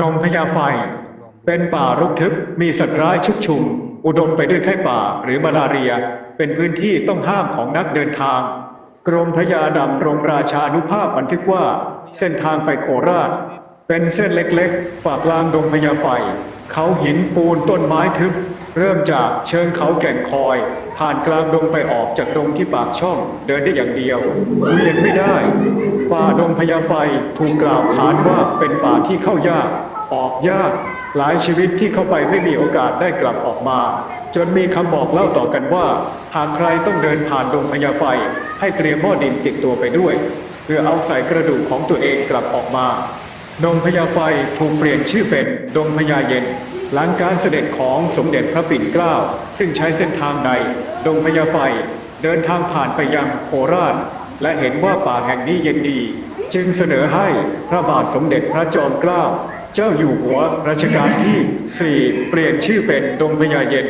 ดงพญาไฟ เป็นป่ารกทึบมีสัตว์ร้ายชุกชุม อุดมไปด้วยไข้ป่าหรือมาลาเรีย เป็นพื้นที่ต้องห้ามของนักเดินทาง กรมพญาดำรงราชานุภาพบันทึกว่า เส้นทางไปโคราช เป็นเส้นเล็กๆ ฝากลางดงพญาไฟ เขาหินปูนต้นไม้ทึบ เริ่มจากเชิงเขาแก่งคอย ผ่านกลางดงไปออกจากดงที่ปากช่อง เดินได้อย่างเดียวเวียนไม่ได้ ป่าดงพญาไฟถูกกล่าวขานว่าเป็นป่าที่เข้ายาก ออกยาก หลายชีวิตที่เข้าไปไม่มีโอกาสได้กลับออกมา จนมีคำบอกเล่าต่อกันว่า หากใครต้องเดินผ่านดงพญาไฟ ให้เตรียมหม้อดินติดตัวไปด้วย เพื่อเอาใส่กระดูกของตัวเองกลับออกมา ดงพญาไฟถูกเปลี่ยนชื่อเป็นดงพญาเย็น หลังการเสด็จของสมเด็จพระปิ่นเกล้า ซึ่งใช้เส้นทางใด ดงพญาไฟเดินทางผ่านไปยังโคราช และเห็นว่าป่าแห่งนี้เย็นดี จึงเสนอให้พระบาทสมเด็จพระจอมเกล้า เจ้าอยู่หัวรัชกาลที่ 4 เปลี่ยนชื่อเป็นดงพญาเย็น